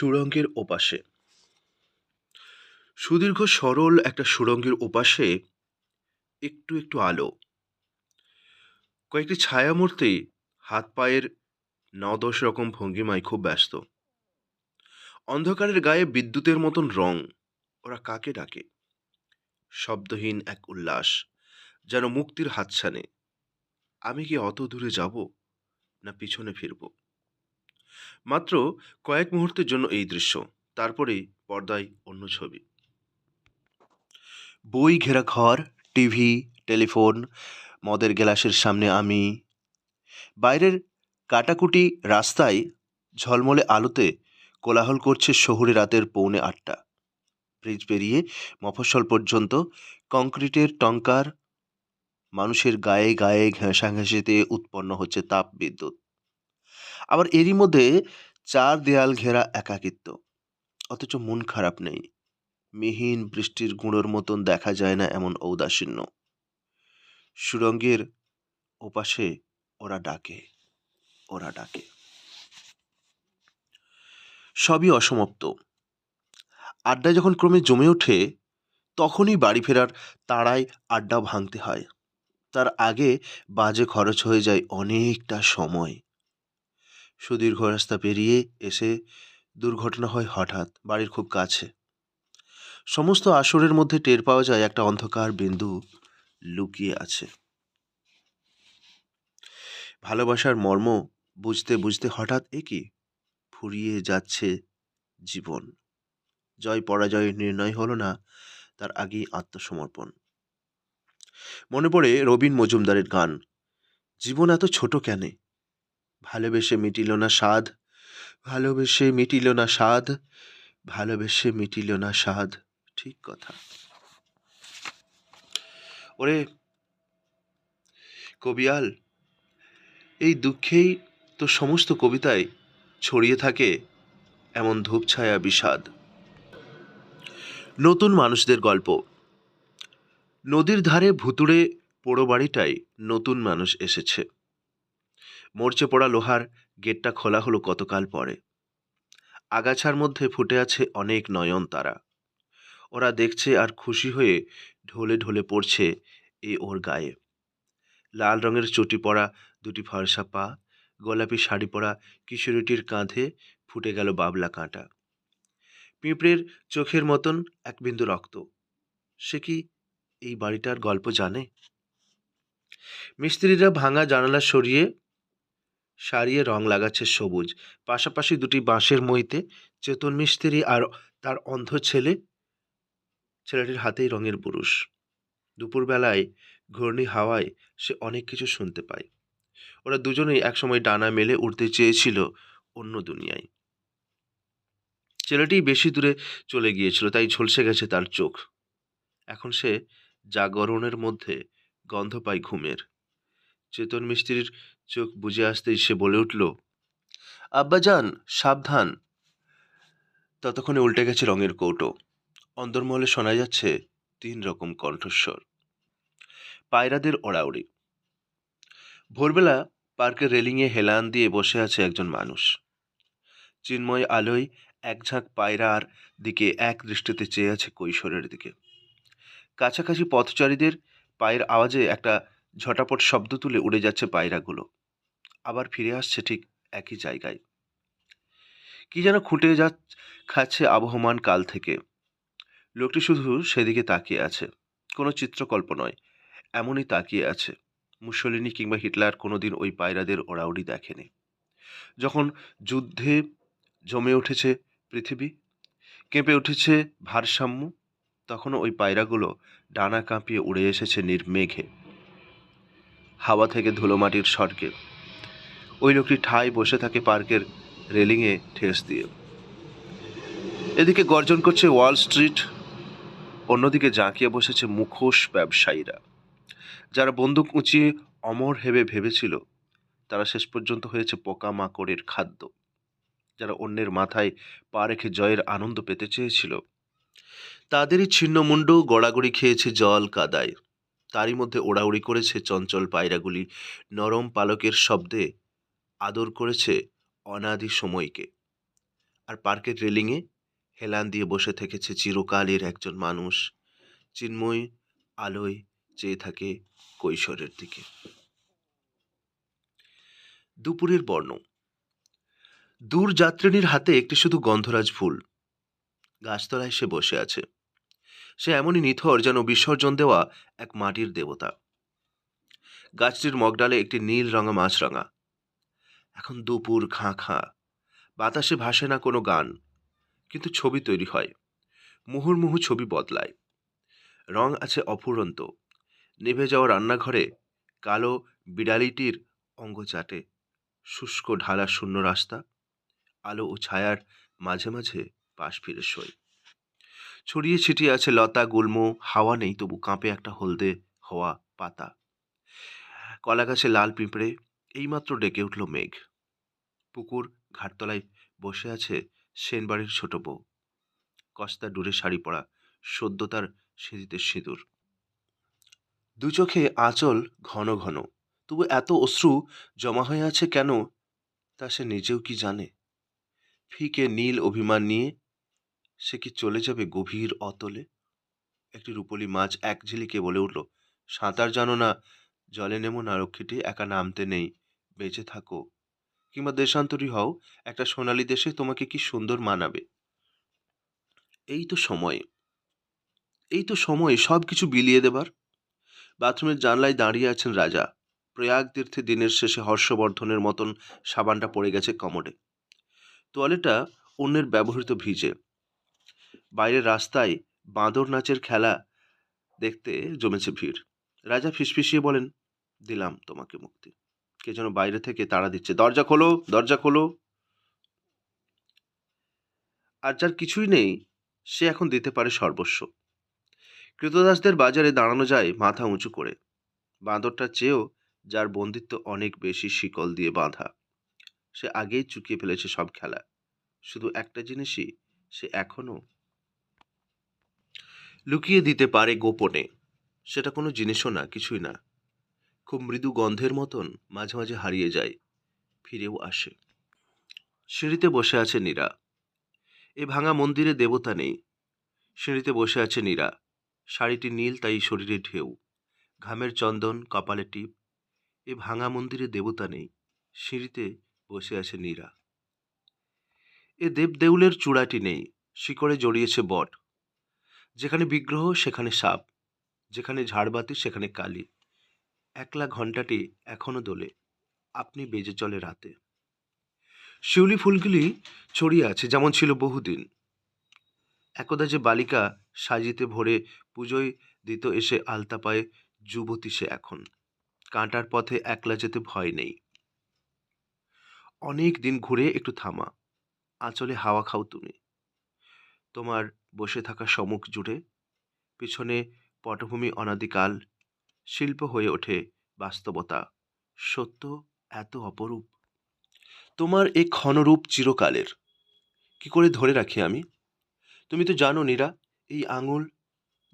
সুড়ঙ্গের ওপাশে। সুদীর্ঘ সরল একটা সুড়ঙ্গের ওপাশে একটু একটু আলো। কয়েকটি ছায়ামূর্তি হাত পায়ের ন দশ রকম ভঙ্গিমায় খুব ব্যস্ত। অন্ধকারের গায়ে বিদ্যুতের মতন রং, ওরা কাকে ডাকে? শব্দহীন এক উল্লাস যেন মুক্তির হাতছানে। আমি কি অত দূরে যাব না পিছনে ফিরব? মাত্র কয়েক মুহূর্তের জন্য এই দৃশ্য তারপরেই পর্দায় অন্য ছবি। বই ঘেরা ঘর, টিভি, টেলিফোন, মদের গ্লাসের সামনে আমি। বাইরের কাটাকুটি রাস্তায় ঝলমলে আলোতে কোলাহল করছে শহুরে রাতের পৌনে আটটা। ব্রিজ পেরিয়ে মফস্বল পর্যন্ত কংক্রিটের টঙ্কার, মানুষের গায়ে গায়ে ঘেঁষাঘেঁষিতে উৎপন্ন হচ্ছে তাপ বিদ্যুৎ আবার এরই মধ্যে চার দেয়াল ঘেরা একাকিত্ব। অথচ মন খারাপ নেই। মিহিন বৃষ্টির গুঁড়োর মতন দেখা যায় না এমন ঔদাসীন্য। সুরঙ্গের ওপাশে ওরা ডাকে ওরা ডাকে। সবই অসমাপ্ত। আড্ডা যখন ক্রমে জমে ওঠে, তখনই বাড়ি ফেরার তাড়ায় আড্ডা ভাঙতে হয়। তার আগে বাজে খরচ হয়ে যায় অনেকটা সময়। সুদীর্ঘ রাস্তা পেরিয়ে এসে দুর্ঘটনা হয় হঠাৎ, বাড়ির খুব কাছে। সমস্ত আসরের মধ্যে টের পাওয়া যায় একটা অন্ধকার বিন্দু লুকিয়ে আছে। ভালোবাসার মর্ম বুঝতে বুঝতে হঠাৎ একই ফুরিয়ে যাচ্ছে জীবন। জয় পরাজয়ের নির্ণয় হলো না, তার আগেই আত্মসমর্পণ। মনে পড়ে রবীন মজুমদারের গান, জীবন এত ছোট কেন ভালোবেসে মিটিল না স্বাদ, ভালোবেসে মিটিল না স্বাদ, ভালোবেসে মিটিল না স্বাদ। ঠিক কথা। ওরে, কবিয়াল, এই দুঃখেই তো সমস্ত কবিতায় ছড়িয়ে থাকে এমন ধূপছায়া বিষাদ। নতুন মানুষদের গল্প। নদীর ধারে ভুতুড়ে পোড়ো বাড়িটায় নতুন মানুষ এসেছে। মরচে পড়া লোহার গেটটা খোলা হলো কতকাল পরে। আগাছার মধ্যে ফুটে আছে অনেক নয়ন তারা। ওরা দেখছে আর খুশি হয়ে ঢলে ঢলে পড়ছে এ ওর গায়ে। লাল রঙের চটি পরা দুটি ফর্সা পা, গোলাপি শাড়ি পরা কিশোরীটির কাঁধে ফুটে গেল বাবলা কাঁটা। পিঁপড়ের চোখের মতন এক বিন্দু রক্ত। সে কি এই বাড়িটার গল্প জানে? মিস্ত্রিরা ভাঙা জানালা সরিয়ে সারিয়ে রং লাগাচ্ছে সবুজ। পাশাপাশি দুটি বাঁশের মইতে চেতন মিস্ত্রি আর তার অন্ধ ছেলে, ছেলেটির হাতেই রঙের পুরুষ দুপুরবেলায় ঘূর্ণি হাওয়ায় সে অনেক কিছু শুনতে পায়। ওরা দুজনেই একসময় ডানা মেলে উঠতে চেয়েছিল অন্য দুনিয়ায়। ছেলেটি বেশি দূরে চলে গিয়েছিল, তাই ঝলসে গেছে তার চোখ। এখন সে জাগরণের মধ্যে গন্ধ পায় ঘুমের। চেতন মিস্ত্রির চোখ বুঝে আসতেই সে বলে উঠল আব্বাজান সাবধান। ততক্ষণে উল্টে গেছে রঙের কৌটো। অন্দরমহলে শোনা যাচ্ছে তিন রকম কণ্ঠস্বর। পায়রাদের ওড়াউড়ি। ভোরবেলা পার্কের রেলিংয়ে হেলান দিয়ে বসে আছে একজন মানুষ। চিন্ময় আলোয় এক ঝাঁক পায়রার দিকে এক দৃষ্টিতে চেয়ে আছে কৈশোরের দিকে। কাছাকাছি পথচারীদের পায়ের আওয়াজে একটা ঝটাপট শব্দ তুলে উড়ে যাচ্ছে পায়রাগুলো। আবার ফিরে আসছে ঠিক একই জায়গায়। কি যেন খুঁটে যা খাচ্ছে আবহমান কাল থেকে। লোকটি শুধু সেদিকে তাকিয়ে আছে, কোনো চিত্রকল্প নয়, এমনই তাকিয়ে আছে। মুসলিনী কিংবা হিটলার কোনোদিন ওই পায়রাদের ওড়াউড়ি দেখেনি। যখন যুদ্ধে জমে উঠেছে পৃথিবী, কেঁপে উঠেছে ভারসাম্য, তখনও ওই পায়রাগুলো ডানা কাঁপিয়ে উড়ে এসেছে নির্মেঘে। হাওয়া থেকে ধুলোমাটির স্বর্গে। ওই লোকটি ঠাই বসে থাকে পার্কের রেলিংয়ে ঠেস দিয়ে। এদিকে গর্জন করছে ওয়াল স্ট্রিট, অন্যদিকে জাঁকিয়ে বসেছে মুখোশ ব্যবসায়ীরা। যারা বন্দুক উঁচিয়ে অমর হেবে ভেবেছিল, তারা শেষ পর্যন্ত হয়েছে পোকামাকড়ের খাদ্য। যারা অন্যের মাথায় পা রেখে জয়ের আনন্দ পেতে চেয়েছিল, তাদেরই ছিন্নমুণ্ড গড়াগড়ি খেয়েছে জল কাদায়। তারই মধ্যে ওড়াউড়ি করেছে চঞ্চল পায়রাগুলি। নরম পালকের শব্দে আদর করেছে অনাদি সময়কে। আর পার্কের রেলিংয়ে হেলান দিয়ে বসে থেকেছে চিরকালের একজন মানুষ। চিন্ময় আলোয় চেয়ে থাকে কৈশোরের দিকে। দুপুরের বর্ণ। দূর যাত্রিনীর হাতে একটি শুধু গন্ধরাজ ফুল। গাছতলায় সে বসে আছে। সে এমনই নিথর যেন বিসর্জন দেওয়া এক মাটির দেবতা। গাছটির মগডালে একটি নীল রঙা মাছরাঙা। এখন দুপুর খাঁ খাঁ। বাতাসে ভাসে না কোনো গান। কিন্তু ছবি তৈরি হয়। মুহুর্মুহু ছবি বদলায়। রং আছে অফুরন্ত। নিভে যাওয়া রান্নাঘরে কালো বিড়ালিটির অঙ্গ চাটে শুষ্ক ঢালা শূন্য রাস্তা, আলো ও ছায়ার মাঝে মাঝে পাশ ফিরে শোয়। ছড়িয়ে ছিটিয়ে আছে লতা, গুল্ম, হাওয়া নেই তবু কাঁপে একটা হলদে হওয়া পাতা। কলা গাছে লাল পিঁপড়ে, এইমাত্র ডেকে উঠল মেঘ। পুকুর ঘাটতলায় বসে আছে সেনবাড়ির ছোট বউ। কস্তা ডুরে শাড়ি পরা, সদ্য তার সিঁদুর। দু চোখে আঁচল ঘন ঘন, তবু এত অশ্রু জমা হয়ে আছে কেন, তা সে নিজেও কি জানে? ফিকে নীল অভিমান নিয়ে সে কি চলে যাবে গভীর অতলে? একটি রূপলি মাছ এক ঝিলিকে বলে উঠল, সাঁতার জানো না, জলে নেমো না রক্ষীটি, একা নামতে নেই, বেঁচে থাকো। কিংবা দেশান্তরী হও, একটা সোনালী দেশে তোমাকে কি সুন্দর মানাবে? এই তো সময়। এই তো সময় সব কিছু বিলিয়ে দেবার। বাথরুমের জানলায় দাঁড়িয়ে আছেন রাজা। প্রয়াগ তীর্থে দিনের শেষে হর্ষবর্ধনের মতন সাবানটা পড়ে গেছে কমোডে। তোয়ালেটা অন্যের ব্যবহৃত ভিজে। বাইরের রাস্তায় বাঁদর নাচের খেলা দেখতে জমেছে ভিড়। রাজা ফিসফিসিয়ে বলেন, দিলাম তোমাকে মুক্তি। কে যেন বাইরে থেকে তাড়া দিচ্ছে। দরজা খোলো দরজা খোলো। আর যার কিছুই নেই, সে এখন দিতে পারে সর্বস্ব। কৃতদাসদের বাজারে দাঁড়ানো যায় মাথা উঁচু করে। বাঁদরটার চেয়েও যার বন্দিত্ব অনেক বেশি শিকল দিয়ে বাঁধা। সে আগেই চুকিয়ে ফেলেছে সব খেলা। শুধু একটা জিনিসই সে এখনও লুকিয়ে দিতে পারে গোপনে। সেটা কোনো জিনিসও না, কিছুই না। খুব মৃদু গন্ধের মতন মাঝে মাঝে হারিয়ে যায়, ফিরেও আসে। সিঁড়িতে বসে আছে নীরা। এ ভাঙা মন্দিরে দেবতা নেই। সিঁড়িতে বসে আছে নীরা। শাড়িটি নীল, তাই শরীরে ঢেউ। ঘামের চন্দন, কপালে টিপ। এ ভাঙা মন্দিরে দেবতা নেই। সিঁড়িতে বসে আছে নীরা। এ দেবদেউলের চূড়াটি নেই। শিকড়ে জড়িয়েছে বট। যেখানে বিগ্রহ, সেখানে সাপ। যেখানে ঝাড়বাতি, সেখানে কালী। একলা ঘণ্টাটি এখনও দোলে। আপনি বেজে চলে রাতে। শিউলি ফুলগুলি ছড়িয়ে আছে, যেমন ছিল বহুদিন। একদা যে বালিকা সাজিতে ভরে পুজোয় দিত, এসে আলতা পায়ে, যুবতী সে এখন। কাঁটার পথে একলা যেতে ভয় নেই। অনেক দিন ঘুরে একটু থামা। আঁচলে হাওয়া খাও তুমি। তোমার বসে থাকা সমুখ জুড়ে, পিছনে পটভূমি অনাদিকাল শিল্প হয়ে ওঠে বাস্তবতা। সত্য এত অপরূপ। তোমার এ ক্ষণরূপ চিরকালের। কি করে ধরে রাখি আমি? তুমি তো জানো নীরা, এই আঙুল,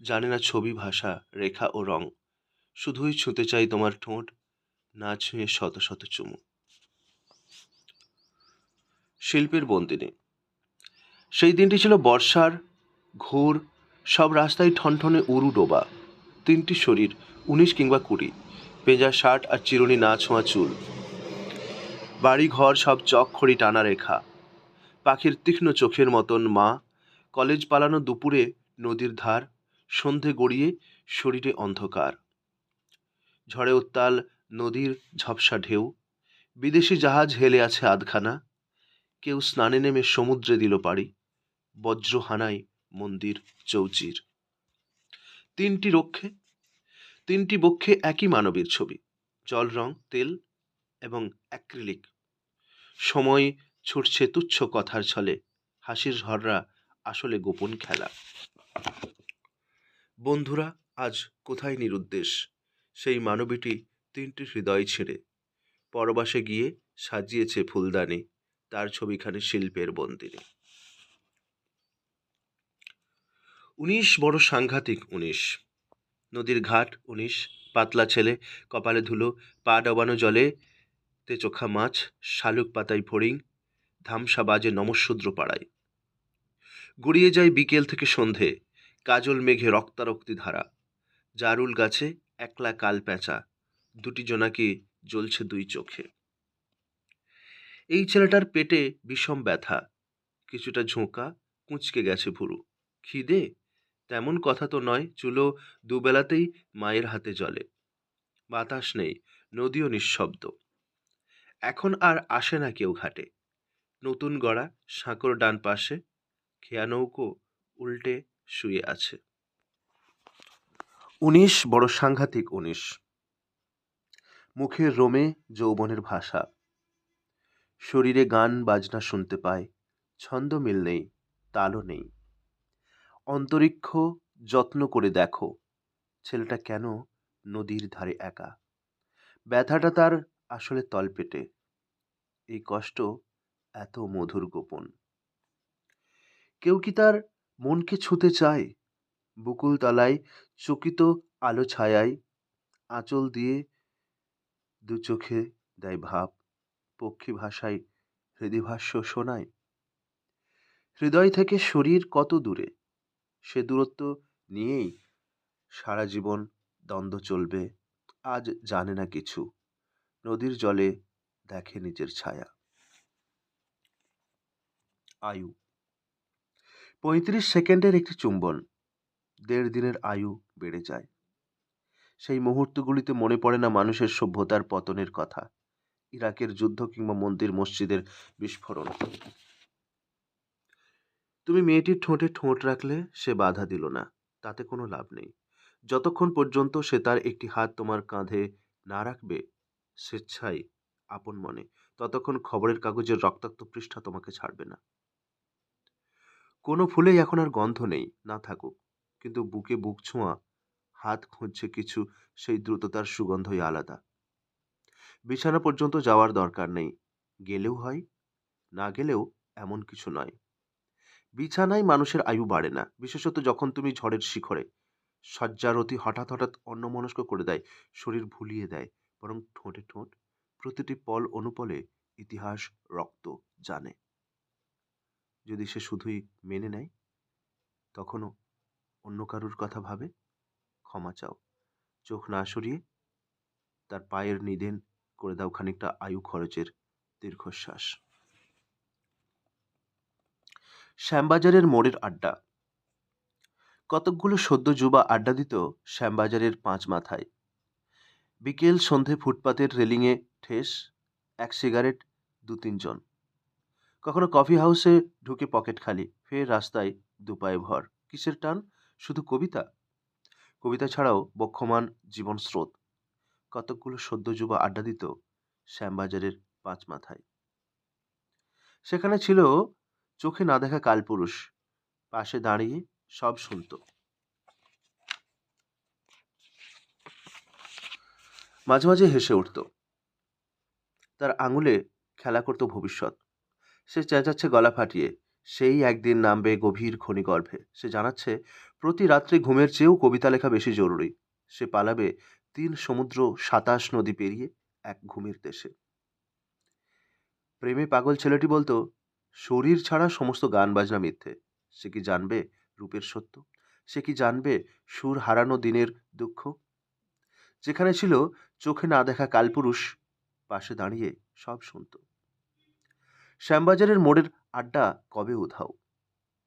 জানে না ছবি, ভাষা, রেখা ও রং। শুধুই ছুঁতে চাই তোমার ঠোঁট, না ছুঁয়ে শত শত চুমু। শিল্পের বন্দিনী। সেই দিনটি ছিল বর্ষার, ঘোর, সব রাস্তায় ঠনঠনে উরু ডোবা। তিনটি শরীর, উনিশ কিংবা কুড়ি। পেঁজা, শার্ট আর চিরুনি না ছোঁয়া চুল। বাড়ি ঘর সব চকখড়ি টানা রেখা। পাখির তীক্ষ্ণ চোখের মতন মা। কলেজ পালানো দুপুরে নদীর ধার। সন্ধে গড়িয়ে শরীরে অন্ধকার। ঝড়ে উত্তাল নদীর ঝপসা ঢেউ। বিদেশি জাহাজ হেলে আছে আধখানা। কেউ স্নানে নেমে সমুদ্রে দিল পাড়ি। বজ্র হানায় মন্দির চৌচির। তিনটি রক্ষে, তিনটি বক্ষে একই মানবীর ছবি, জল, রং, তেল এবং অ্যাক্রিলিক। সময় ছুটছে তুচ্ছ কথার ছলে, হাসির ঝররা আসলে গোপন খেলা। বন্ধুরা, আজ কোথায় নিরুদ্দেশ? সেই মানবীটি তিনটি হৃদয় ছেড়ে, পরবাসে গিয়ে সাজিয়েছে ফুলদানি, তার ছবিখানে শিল্পের বন্দিনী। উনিশ বড় সাংঘাতিক উনিশ। নদীর ঘাট উনিশ, পাতলা ছেলে, কপালে ধুলো, পা ডবানো জলে, তে চোখা মাছ, শালুক পাতায় ফড়িং, ধামসা বাজে নমশূদ্র পাড়ায়। গড়িয়ে যায় বিকেল থেকে সন্ধে, কাজল মেঘে রক্তারক্তি ধারা। জারুল গাছে একলা কাল প্যাঁচা, দুটি জোনাকি জ্বলছে দুই চোখে। এই ছেলেটার পেটে বিষম ব্যথা, কিছুটা ঝোঁকা, কুঁচকে গেছে ভুরু। খিদে? তেমন কথা তো নয়, চুলো দুবেলাতেই মায়ের হাতে জলে বাতাস নেই, নদীও নিঃশব্দ। এখন আর আসে না কেউ ঘাটে। নতুন গড়া, সাঁকর ডান পাশে, খেয়া নৌকো উল্টে শুয়ে আছে। উনিশ, বড় সাংঘাতিক উনিশ। মুখের রোমে যৌবনের ভাষা। শরীরে গান বাজনা শুনতে পায়, ছন্দ মিল নেই, তালও নেই। অন্তরিক্ষ যত্ন করে দেখো, ছেলেটা কেন নদীর ধারে একা? ব্যথাটা তার আসলে তলপেটে। এই কষ্ট এত মধুর গোপন। কেউ কি তার মনকে ছুতে চায়? বুকুল তলায় চকিত আলো ছায়ায় আঁচল দিয়ে দু চোখে দেয় ভাব। পক্ষী ভাষায় হৃদিভাষ্য শোনায়, হৃদয় থেকে শরীর কত দূরে? সে দূরত্ব নিয়েই সারা জীবন দ্বন্দ্ব চলবে। আজ জানে না কিছু। নদীর জলে দেখে নিজের ছায়া। আয়ু। পঁয়ত্রিশ সেকেন্ডের একটি চুম্বন। দেড় দিনের আয়ু বেড়ে যায়। সেই মুহূর্তগুলিতে মনে পড়ে না মানুষের সভ্যতার পতনের কথা। ইরাকের যুদ্ধ কিংবা মন্দির মসজিদের বিস্ফোরণ। তুমি মেয়েটির ঠোঁটে ঠোঁট রাখলে সে বাধা দিল না, তাতে কোনো লাভ নেই। যতক্ষণ পর্যন্ত সে তার একটি হাত তোমার কাঁধে না রাখবে, স্বেচ্ছায় আপন মনে, ততক্ষণ খবরের কাগজের রক্তাক্ত পৃষ্ঠা তোমাকে ছাড়বে না। কোনো ফুলেই এখন আর গন্ধ নেই, না থাকুক, কিন্তু বুকে বুক ছোঁয়া, হাত খুঁজছে কিছু, সেই দ্রুততার সুগন্ধই আলাদা। বিছানা পর্যন্ত যাওয়ার দরকার নেই, গেলেও হয়, না গেলেও এমন কিছু নয়। বিছানায় মানুষের আয়ু বাড়ে না, বিশেষত যখন তুমি ঝড়ের শিখরে। শয্যারতি হঠাৎ হঠাৎ অন্যমনস্ক করে দেয়, শরীর ভুলিয়ে দেয়, বরং ঠোঁটে ঠোঁট। প্রতিটি পল অনুপলে ইতিহাস রক্ত জানে। যদি সে শুধুই মেনে নেয়, তখনও অন্য কারুর কথা ভাবে, ক্ষমা চাও। চোখ না সরিয়ে তার পায়ের নিদেন করে দাও খানিকটা আয়ু খরচের দীর্ঘশ্বাস। শ্যামবাজারের মোড়ের আড্ডা। কতকগুলো সদ্য যুবা আড্ডা দিত শ্যামবাজারের পাঁচ মাথায়। বিকেল সন্ধে ফুটপাতের রেলিংয়ে ঠেস, এক সিগারেট, দু তিনজন। কখনো কফি হাউসে ঢুকে পকেট খালি, ফের রাস্তায় দুপায়ে ভর। কিসের টান? শুধু কবিতা? কবিতা ছাড়াও বক্ষমান জীবন স্রোত। কতকগুলো সদ্য যুবা আড্ডা দিত শ্যামবাজারের পাঁচ মাথায়। সেখানে ছিল চোখে না দেখা কালপুরুষ। পাশে দাঁড়িয়ে সব শুনত। মাঝে মাঝে হেসে উঠত। তার আঙুলে খেলা করত ভবিষ্যৎ। সে চেঁচাচ্ছে গলা ফাটিয়ে। সেই একদিন নামবে গভীর খনিগর্ভে সে জানাচ্ছে, প্রতি রাত্রে ঘুমের চেয়েও কবিতা লেখা বেশি জরুরি। সে পালাবে তিন সমুদ্র সাতাশ নদী পেরিয়ে এক ঘুমের দেশে। প্রেমে পাগল ছেলেটি বলতো শরীর ছাড়া সমস্ত গান বাজনা মিথ্যে। সে কি জানবে রূপের সত্য? সে কি জানবে সুর হারানো দিনের দুঃখ? যেখানে ছিল চোখে না দেখা কালপুরুষ, পাশে দাঁড়িয়ে সব শুনত। শ্যামবাজারের মোড়ের আড্ডা কবে উধাও?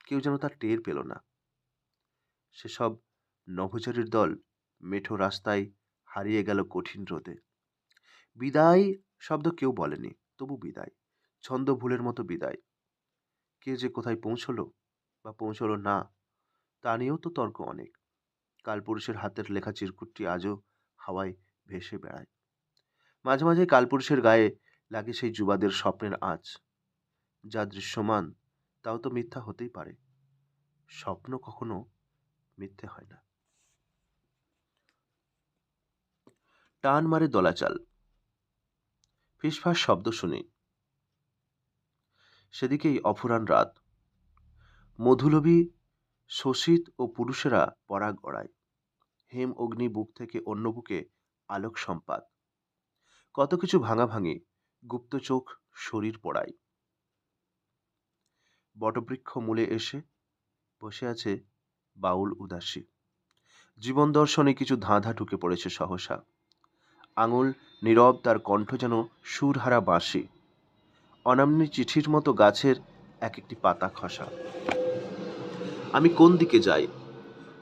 কেউ যেন তার টের পেল না। সেসব নভোচারীর দল মেঠো রাস্তায় হারিয়ে গেল কঠিন রোদে। বিদায় শব্দ কেউ বলেনি, তবু বিদায়। ছন্দ ভুলের মতো বিদায়। কে যে কোথায় পৌঁছলো বা পৌঁছলো না, তা নিয়েও তো তর্ক অনেক। কালপুরুষের হাতের লেখা চিরকুটটি আজও হাওয়ায় ভেসে বেড়ায়। মাঝে মাঝে কালপুরুষের গায়ে লাগে সেই যুবাদের স্বপ্নের আঁচ। যা দৃশ্যমান, তাও তো মিথ্যা হতেই পারে। স্বপ্ন কখনো মিথ্যে হয় না। টান মারে দোলাচাল। ফিসফাস শব্দ শুনি সেদিকেই অফুরান রাত। মধুলবী শোষিত ও পুরুষেরা পরাগ গড়ায়। হেম অগ্নি বুক থেকে অন্য বুকে আলোক সম্পাদ কত কিছু ভাঙাভাঙি, গুপ্ত চোখ, শরীর পড়ায়। বটবৃক্ষ মূলে এসে বসে আছে বাউল উদাসী। জীবন দর্শনে কিছু ধাঁধা ঢুকে পড়েছে সহসা। আঙুল নীরব, তার কণ্ঠ যেন সুরহারা বাঁশি। অনামনি চিঠির মতো গাছের এক একটি পাতা খসা। আমি কোন দিকে যাই?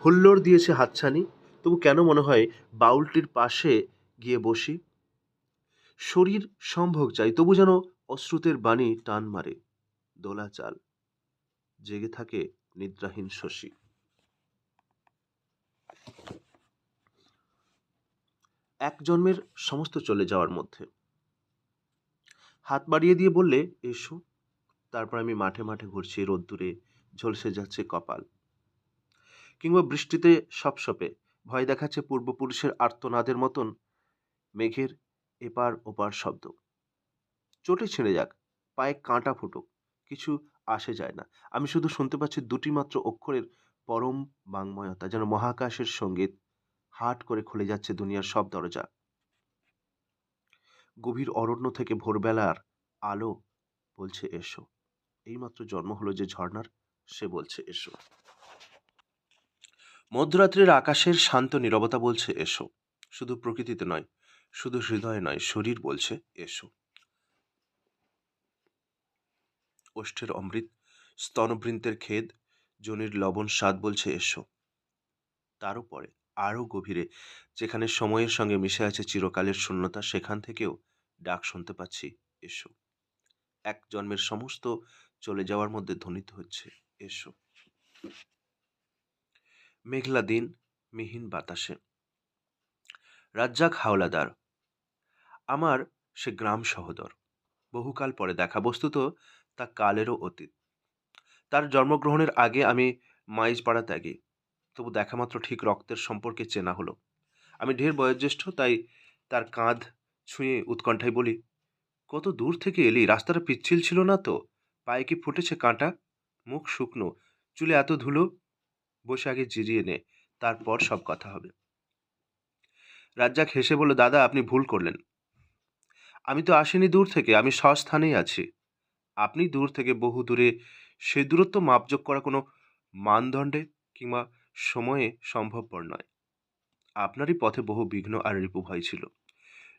হুল্লোড় দিয়েছে হাতছানি, তবু কেন মনে হয় বাউলটির পাশে গিয়ে বসি? শরীর সম্ভব চাই, তবু যেন অশ্রুতের বাণী টান মারে। দোলা চাল, জেগে থাকে নিদ্রাহীন শশী। এক জন্মের সমস্ত চলে যাওয়ার মধ্যে হাত বাড়িয়ে দিয়ে বললে, এসো। তারপর আমি মাঠে মাঠে ঘুরছি, রোদ্দুরে ঝলসে যাচ্ছে কপাল। কিংবা বৃষ্টিতে সপসপে ভয় দেখাচ্ছে পূর্বপুরুষের আর্তনাদের মতন মেঘের এপার ওপার শব্দ। চোটে ছিঁড়ে যাক, পায়ে কাঁটা ফুটুক, কিছু আসে যায় না। আমি শুধু শুনতে পাচ্ছি দুটি মাত্র অক্ষরের পরম বাংময়তা, যেন মহাকাশের সংগীত হাট করে খুলে যাচ্ছে দুনিয়ার সব দরজা। গভীর অরণ্য থেকে ভোরবেলার আলো বলছে এসো। এইমাত্র জন্ম হলো যে ঝর্ণার, সে বলছে এসো। মধ্যরাত্রির আকাশের শান্ত নীরবতা বলছে এসো। শুধু প্রকৃতিতে নয়, শুধু হৃদয়ে নয়, শরীর বলছে এসো। ওষ্ঠের অমৃত, স্তনবৃন্তের খেদ, জনির লবণ স্বাদ বলছে এসো। তারও পরে আরও গভীরে, যেখানে সময়ের সঙ্গে মিশে আছে চিরকালের শূন্যতা, সেখান থেকেও ডাক শুনতে পাচ্ছি, এসো। এক জন্মের সমস্ত চলে যাওয়ার মধ্যে ধ্বনিত হচ্ছে, এসো। মেঘলা দিন, মিহিন বাতাসে। রাজ্জাক হাওলাদার, আমার সে গ্রাম সহোদর। বহুকাল পরে দেখা, বস্তুত তা কালেরও অতীত। তার জন্মগ্রহণের আগে আমি মাইজপাড়া ত্যাগী। তবু দেখা মাত্র ঠিক রক্তের সম্পর্কে চেনা হলো। আমি ঢের বয়োজ্যেষ্ঠ, তাই তার কাঁধ ছুঁয়ে উৎকণ্ঠায় বলি, কত দূর থেকে এলি? রাস্তাটা পিচ্ছিল ছিল না তো? পায়ে কি ফুটেছে কাঁটা? মুখ শুকনো, চুলে এত ধুলো? বসে আগে জিরিয়ে নে, তারপর সব কথা হবে রাজ্জাক হেসে বলল, দাদা, আপনি ভুল করলেন। আমি তো আসিনি দূর থেকে, আমি স্বস্থানেই আছি। আপনি দূর থেকে বহু দূরে সে দূরত্ব মাপযোগ করা কোনো মানদণ্ডে কিংবা সময়ে সম্ভবপর নয়। আপনারই পথে বহু বিঘ্ন আর রিপু ভয় ছিল।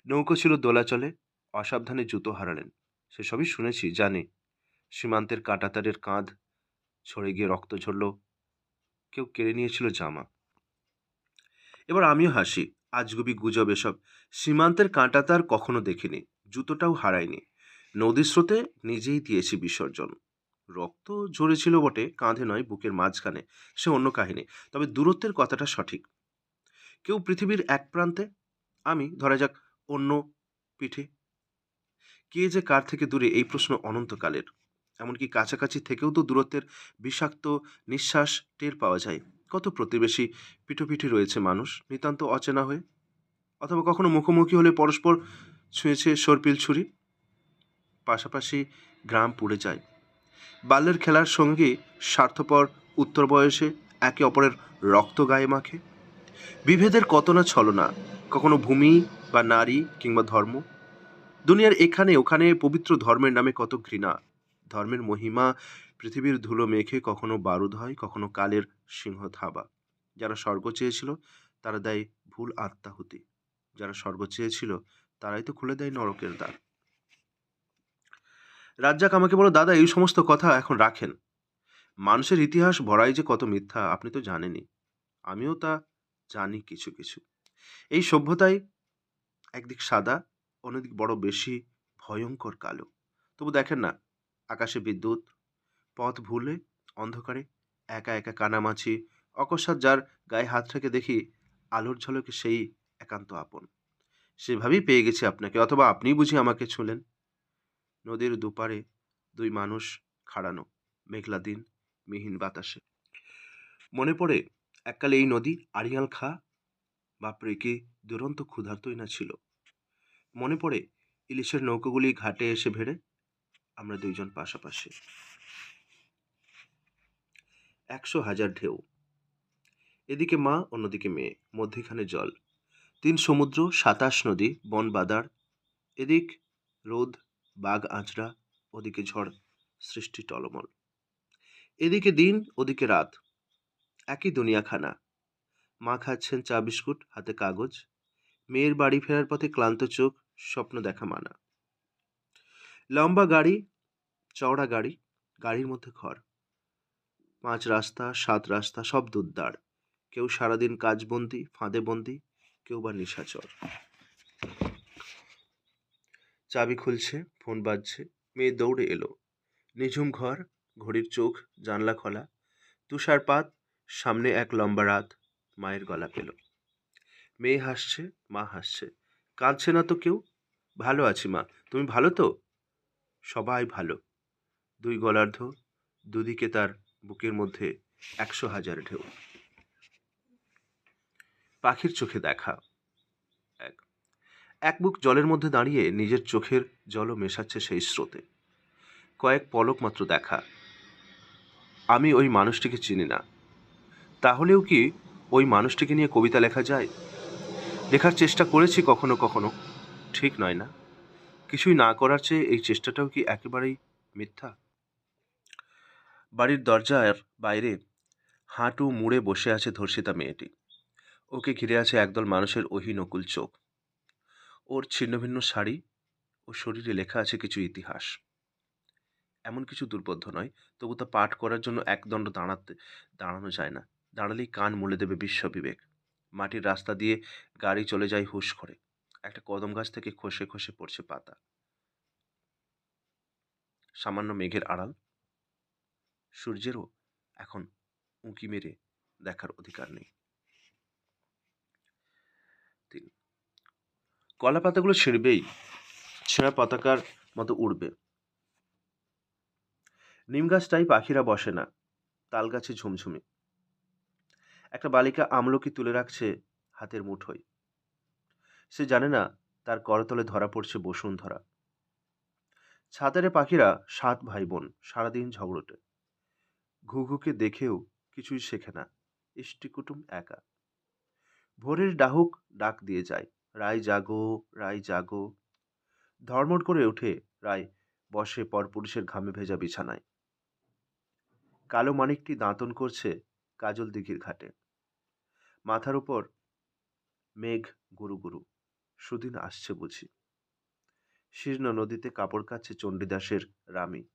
নৌকো ছিল দোলাচলে, অসাবধানে জুতো হারালেন। সেসবই শুনেছি, জানি। সীমান্তের কাঁটাতারের কাঁধ ছড়ে গিয়ে রক্ত ঝরল। কেউ কেড়ে নিয়েছিল জামা। এবার আমিও হাসি, আজগুবি গুজব এসব। সীমান্তের কাঁটাতার কখনো দেখিনি, জুতোটাও হারায়নি নদীর স্রোতে নিজেই দিয়েছি বিসর্জন। রক্ত ঝরেছিল বটে, কাঁধে নয়, বুকের মাঝখানে। সে অন্য কাহিনী। তবে দূরত্বের কথাটা সঠিক। কেউ পৃথিবীর এক প্রান্তে? আমি, ধরা যাক, অন্য পিঠে? কে যে কার থেকে দূরে, এই প্রশ্ন অনন্তকালের। এমনকি কাছাকাছি থেকেও তো দূরত্বের বিষাক্ত নিঃশ্বাস টের পাওয়া যায়। কত প্রতিবেশী পিঠোপিঠি রয়েছে মানুষ, নিতান্ত অচেনা হয়ে? অথবা কখনো মুখোমুখি হলে পরস্পর ছুঁয়েছে সর্পিল ছুরি? পাশাপাশি গ্রাম পুড়ে যায়। বাল্যের খেলার সঙ্গে স্বার্থপর, উত্তর বয়সে একে অপরের রক্ত গায়ে মাখে। বিভেদের কত না ছলনা, কখনো ভূমি বা নারী কিংবা ধর্ম। দুনিয়ার এখানে ওখানে পবিত্র ধর্মের নামে কত ঘৃণা। ধর্মের মহিমা পৃথিবীর ধুলো মেখে কখনো বারুদ হয়, কখনো কালের সিংহ থাবা। যারা স্বর্গ চেয়েছিল, তারা দেয় ভুল আত্মাহুতি। যারা স্বর্গ চেয়েছিল, তারাই তো খুলে দেয় নরকের দ্বার। রাজ্জাক আমাকে বলো, দাদা, এই সমস্ত কথা এখন রাখেন। মানুষের ইতিহাস ভরাই যে কত মিথ্যা, আপনি তো জানেনই। আমিও তা জানি কিছু কিছু। এই সভ্যতায় একদিক সাদা, অন্যদিক বড় বেশি ভয়ঙ্কর কালো। তবু দেখেন না, আকাশে বিদ্যুৎ, পথ ভুলে, অন্ধকারে একা একা কানামাছি অকস্মাৎ যার গায়ে হাত রেখে দেখি আলোর ঝলকে সেই একান্ত আপন। সেভাবেই পেয়ে গেছি আপনাকে, অথবা আপনিই বুঝি আমাকে ছুঁলেন। নদীর দুপারে দুই মানুষ খাড়ানো, মেঘলা দিন, মিহিন বাতাসে। মনে পড়ে এককালে এই নদী আড়িয়াল খা, বাপরে কি দুরন্ত ক্ষুধার্তই না ছিল। মনে পড়ে ইলিশের নৌকোগুলি ঘাটে এসে ভেড়ে, আমরা দুইজন পাশাপাশি। একশো হাজার ঢেউ। এদিকে মা, অন্যদিকে মেয়ে, মধ্যেখানে জল। তিন সমুদ্র, সাতাশ নদী বন বাদার এদিক রোদ বাঘ, আঁচড়া, ওদিকে ঝড়, সৃষ্টি টলমল। এদিকে দিন, ওদিকে রাত। একই দুনিয়াখানা। মা খাচ্ছেন চা বিস্কুট, হাতে কাগজ। মেয়ের বাড়ি ফেরার পথে ক্লান্ত চোখ, স্বপ্ন দেখা মানা। লম্বা গাড়ি, চওড়া গাড়ি, গাড়ির মধ্যে ঘর। পাঁচ রাস্তা, সাত রাস্তা, সব দুদ্দার কেউ সারাদিন কাজবন্দি, ফাঁদে বন্দি, কেউ বা নিশাচর। চাবি খুলছে, ফোন বাজছে। মেয়ে দৌড়ে এলো। নিঝুম ঘর, ঘড়ির চোখ, জানলা খোলা। তুষারপাত সামনে এক লম্বা রাত। মায়ের গলা পেল। মেয়ে হাসছে, মা হাসছে। কাঁদছে না তো কেউ? ভালো আছি মা। তুমি ভালো তো? সবাই ভালো। দুই গলার্ধ, দুদিকে তার বুকের মধ্যে একশো হাজার ঢেউ। পাখির চোখে দেখা। এক বুক জলের মধ্যে দাঁড়িয়ে নিজের চোখের জলও মেশাচ্ছে সেই স্রোতে। কয়েক পলক মাত্র দেখা। আমি ওই মানুষটিকে চিনি না। তাহলেও কি ওই মানুষটিকে নিয়ে কবিতা লেখা যায়? লেখার চেষ্টা করেছি কখনো কখনো। ঠিক নয় না? কিছুই না করার চেয়ে এই চেষ্টাটাও কি একেবারেই মিথ্যা? বাড়ির দরজার বাইরে হাঁটু মুড়ে বসে আছে ধর্ষিতা মেয়েটি। ওকে ঘিরে আছে একদল মানুষের অহিনকুল চোখ। ওর ছিন্নভিন্ন শাড়ি ও শরীরে লেখা আছে কিছু ইতিহাস। এমন কিছু দুর্বোধ্য নয়, তবু তা পাঠ করার জন্য একদণ্ড দাঁড়াতে, দাঁড়ানো যায় না। দাঁড়ালেই কান মুলে দেবে বিশ্ব বিবেক। মাটির রাস্তা দিয়ে গাড়ি চলে যায় হুশ করে। একটা কদম গাছ থেকে খসে খসে পড়ছে পাতা। সামান্য মেঘের আড়াল। সূর্যেরও এখন উঁকি মেরে দেখার অধিকার নেই তিন কলা পাতাগুলো ছিঁড়বেই, ছেঁড়া পতাকার মতো উড়বে। নিম গাছটাই পাখিরা বসে না, তাল গাছে ঝুমঝুমি। একটা বালিকা আমলকি তুলে রাখছে হাতের মুঠোয়। সে জানে না তার করতলে ধরা পড়ছে বসুন্ধরা। ছাতারে পাখিরা সাত ভাই বোন সারাদিন ঝগড়টে। ঘুঘুকে দেখেও কিছুই শেখে না ইষ্টি কুটুম একা। ভোরের ডাহুক ডাক দিয়ে যায় রায় জাগো রায় জাগো। ধর্মট করে ওঠে রায়, বসে পর পরপুরুষের ঘামে ভেজা বিছানায়। কালো মানিকটি দাঁতন করছে কাজল দিঘির ঘাটে। মাথার উপর মেঘ গুরু গুরু, সুদিন আসছে বুঝি। শীর্ণ নদীতে কাপড় কাচ্ছে চণ্ডীদাসের রামি।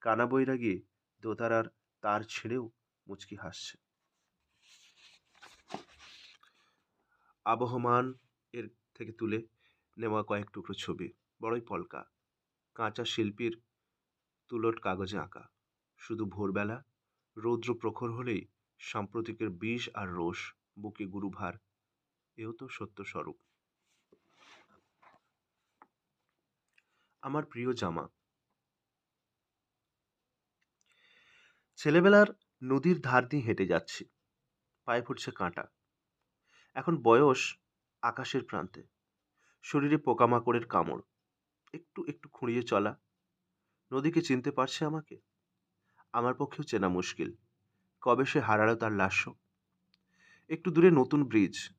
কানা বৈরাগী দোতারার তার ছেড়েও মুচকি হাসছে। আবহমান এর থেকে তুলে নেওয়া কয়েক টুকরো ছবি। বড়ই পলকা। কাঁচা শিল্পীর তুলট কাগজে আঁকা। শুধু ভোরবেলা, রৌদ্র প্রখর হলেই সাম্প্রতিকের বিষ আর রোষ বুকে গুরুভার। এও তো সত্য স্বরূপ। আমার প্রিয় জামা। ছেলেবেলার নদীর ধার দিয়ে হেঁটে যাচ্ছি। পায়ে ফুটছে কাঁটা। এখন বয়স আকাশের প্রান্তে। শরীরে পোকামাকড়ের কামড়। একটু একটু খুঁড়িয়ে চলা। নদীকে চিনতে পারছে আমাকে? আমার পক্ষেও চেনা মুশকিল। কবে সে হারালো তার লাস্য একটু দূরে নতুন ব্রিজ।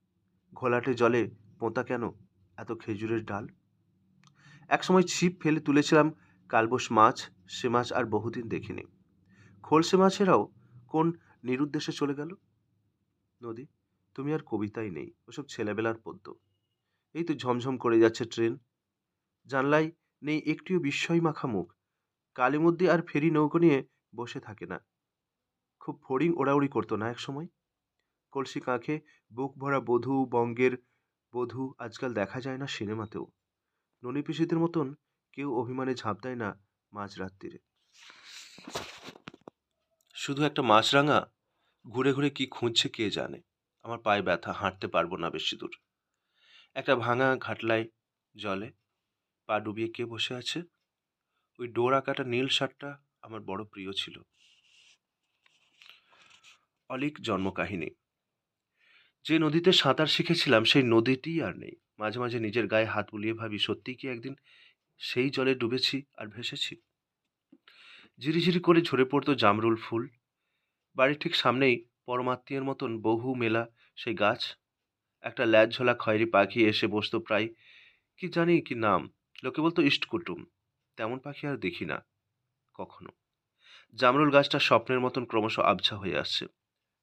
ঘোলাটে জলে পোঁতা কেন এত খেজুরের ডাল? একসময় ছিপ ফেলে তুলেছিলাম কালবোস মাছ, সে মাছ আর বহুদিন দেখিনি। খোলসে মাছেরাও কোন নিরুদ্দেশে চলে গেল? নদী তুমি আর কবিতাই নেই, ওসব ছেলেবেলার পদ্য। এই তো ঝমঝম করে যাচ্ছে ট্রেন। জানলাই নেই একটিও বিস্ময় মাখা মুখ। কালিমদ্দি আর ফেরি নৌকো নিয়ে বসে থাকে না। খুব ফড়িং ওড়াউড়ি করতো না এক সময় কলসি কাঁখে বুক ভরা বধূ, বঙ্গের বধূ আজকাল দেখা যায় না সিনেমাতেও। ননী পিসিদের মতন কেউ অভিমানে ঝাঁপ দেয় না মাঝরাত্রিরে শুধু একটা মাছরাঙা ঘুরে ঘুরে কি খুঁজছে কে জানে? আমার পায়ে ব্যথা, হাঁটতে পারব না বেশি দূর। একটা ভাঙা ঘাটলায় জলে পা ডুবিয়ে কে বসে আছে? ওই ডোর আঁকাটা নীল শার্টটা আমার বড় প্রিয় ছিল। অলিক জন্মকাহিনী। যে নদীতে সাঁতার শিখেছিলাম, সেই নদীটিই আর নেই। মাঝে মাঝে নিজের গায়ে হাত বুলিয়ে ভাবি সত্যি কি একদিন সেই জলে ডুবেছি আর ভেসেছি? ঝিরিঝিরি করে ঝরে পড়তো জামরুল ফুল। বাড়ির ঠিক সামনেই পরমাত্মীয়ের মতন বহু মেলা সেই গাছ। একটা ল্যাজ ঝোলা খয়েরি পাখি এসে বসতো প্রায়। কি জানি কি নাম, লোকে বলতো ইষ্ট কুটুম। তেমন পাখি আর দেখি না, কখনো। জামরুল গাছটা স্বপ্নের মতন ক্রমশ আবছা হয়ে আসছে।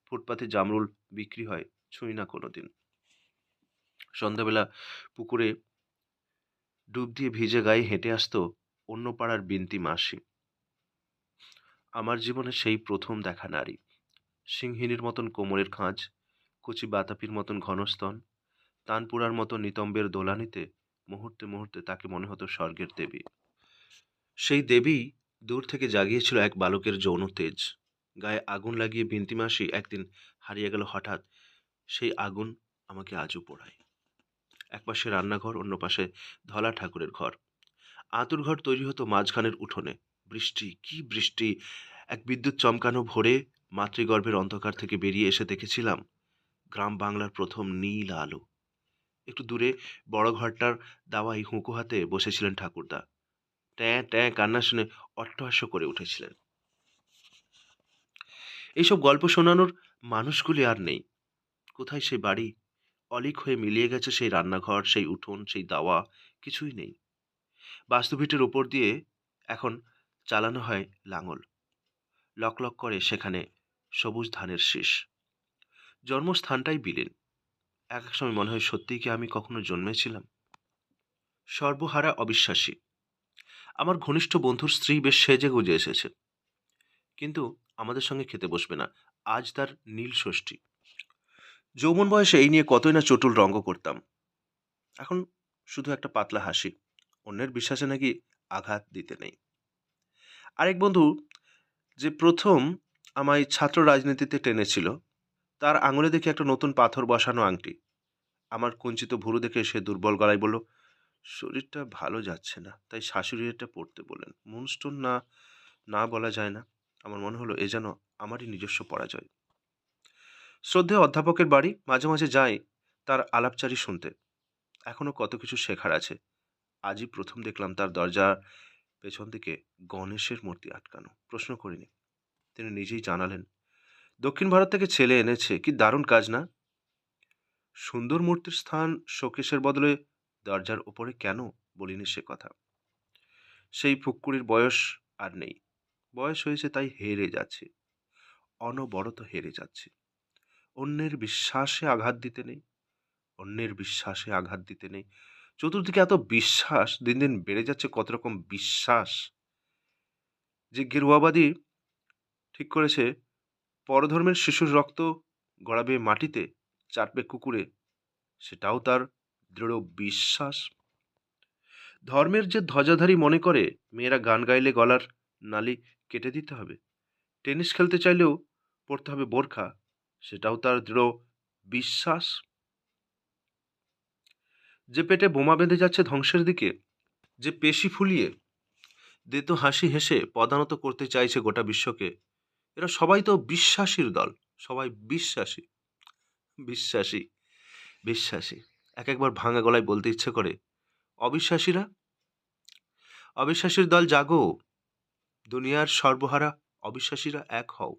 ফুটপাতে জামরুল বিক্রি হয়, ছুঁই না কোনো দিন সন্ধ্যাবেলা পুকুরে ডুব দিয়ে ভিজে গায়ে হেঁটে আসতো অন্য পাড়ার বিনতি মাসি। আমার জীবনে সেই প্রথম দেখা নারী। সিংহিনীর মতন কোমরের খাঁজ, কচি বাতাপির মতন ঘনস্তন, তানপুরার মতো নিতম্বের দোলানিতে মুহূর্তে মুহূর্তে তাকে মনে হতো স্বর্গের দেবী। সেই দেবী দূর থেকে জাগিয়েছিল এক বালকের যৌন তেজ। গায়ে আগুন লাগিয়ে বিন্তি মাসি একদিন হারিয়ে গেল হঠাৎ, সেই আগুন আমাকে আজও পোড়ায়। এক পাশে রান্নাঘর, অন্য পাশে ধলা ঠাকুরের ঘর। আতুর ঘর তৈরি হতো মাঝখানের উঠোনে। বৃষ্টি, কি বৃষ্টি! এক বিদ্যুৎ চমকানো ভোরে মাতৃগর্ভের অন্ধকার থেকে বেরিয়ে এসে দেখেছিলাম গ্রাম বাংলার প্রথম নীল আলো। একটু দূরে বড় ঘরটার দাওয়াই হুঁকো হাতে বসেছিলেন ঠাকুরদা। ট্যাঁ ট্যাঁ কান্না শুনে অট্টহাস্য করে উঠেছিলেন। এইসব গল্প শোনানোর মানুষগুলি আর নেই। কোথায় সেই বাড়ি? অলিক হয়ে মিলিয়ে গেছে সেই রান্নাঘর, সেই উঠোন, সেই দাওয়া, কিছুই নেই। বাস্তুভিটের ওপর দিয়ে এখন চালানো হয় লাঙল। লক লক করে সেখানে সবুজ ধানের শীষ। জন্মস্থানটাই বিলীন। এক এক সময় মনে হয় সত্যিই কি আমি কখনো জন্মেছিলাম? সর্বহারা অবিশ্বাসী। আমার ঘনিষ্ঠ বন্ধুর স্ত্রী বেশ সেজে গুজে এসেছে। কিন্তু আমাদের সঙ্গে খেতে বসবে না। আজ তার নীল ষষ্ঠী। যৌবন বয়সে এই নিয়ে কতই না চটুল রঙ্গ করতাম। এখন শুধু একটা পাতলা হাসি। অন্যের বিশ্বাসে নাকি আঘাত দিতে নেই। আরেক বন্ধু, যে প্রথম আমায় ছাত্র রাজনীতিতে টেনেছিল। তার আঙুলে দেখে একটা নতুন পাথর বসানো আংটি। আমার কুঞ্চিত ভুরু দেখে সে দুর্বল গলায় বলল, শরীরটা ভালো যাচ্ছে না, তাই শাশুড়ি এটা পড়তে বললেন। মুনস্টোন না না বলা যায় না। আমার মনে হলো এ যেন আমারই নিজস্ব পরাজয়। শ্রদ্ধেয় অধ্যাপকের বাড়ি, মাঝে মাঝে যাই তার আলাপচারি শুনতে। এখনও কত কিছু শেখার আছে। আজই প্রথম দেখলাম তার দরজার পেছন দিকে গণেশের মূর্তি আটকানো। প্রশ্ন করিনি। তিনি নিজেই জানালেন, দক্ষিণ ভারত থেকে ছেলে এনেছে, কি দারুণ কাজ না? সুন্দর মূর্তির স্থান শোকেশের বদলে দরজার ওপরে কেন বলিনি সে কথা। সেই ফুক্কুরির বয়স আর নেই। বয়স হয়েছে তাই হেরে যাচ্ছে, অনবরত হেরে যাচ্ছে। অন্যের বিশ্বাসে আঘাত দিতে নেই, অন্যের বিশ্বাসে আঘাত দিতে নেই। চতুর্দিকে এত বিশ্বাস, দিন দিন বেড়ে যাচ্ছে কত রকম বিশ্বাস। যে গেরুয়াবাদী ঠিক করেছে, পরধর্মের শিশুর রক্ত গড়াবে মাটিতে, চাটবে কুকুরে, সেটাও তার দৃঢ় বিশ্বাস। ধর্মের যে ধ্বজাধারী মনে করে, মেয়েরা গান গাইলে গলার নালি কেটে দিতে হবে। টেনিস খেলতে চাইলেও পড়তে হবে বোরখা, সেটাও তার দৃঢ় বিশ্বাস। যে পেটে বোমা বেঁধে যাচ্ছে ধ্বংসের দিকে, যে পেশি ফুলিয়ে দেতো হাসি হেসে পদানত করতে চাইছে গোটা বিশ্বকে এরা সবাই তো বিশ্বাসীর দল, সবাই বিশ্বাসী বিশ্বাসী বিশ্বাসী। এক একবার ভাঙা গলায় বলতে ইচ্ছে করে, অবিশ্বাসীরা? অবিশ্বাসীর দল জাগো, দুনিয়ার সর্বহারা অবিশ্বাসীরা এক হও।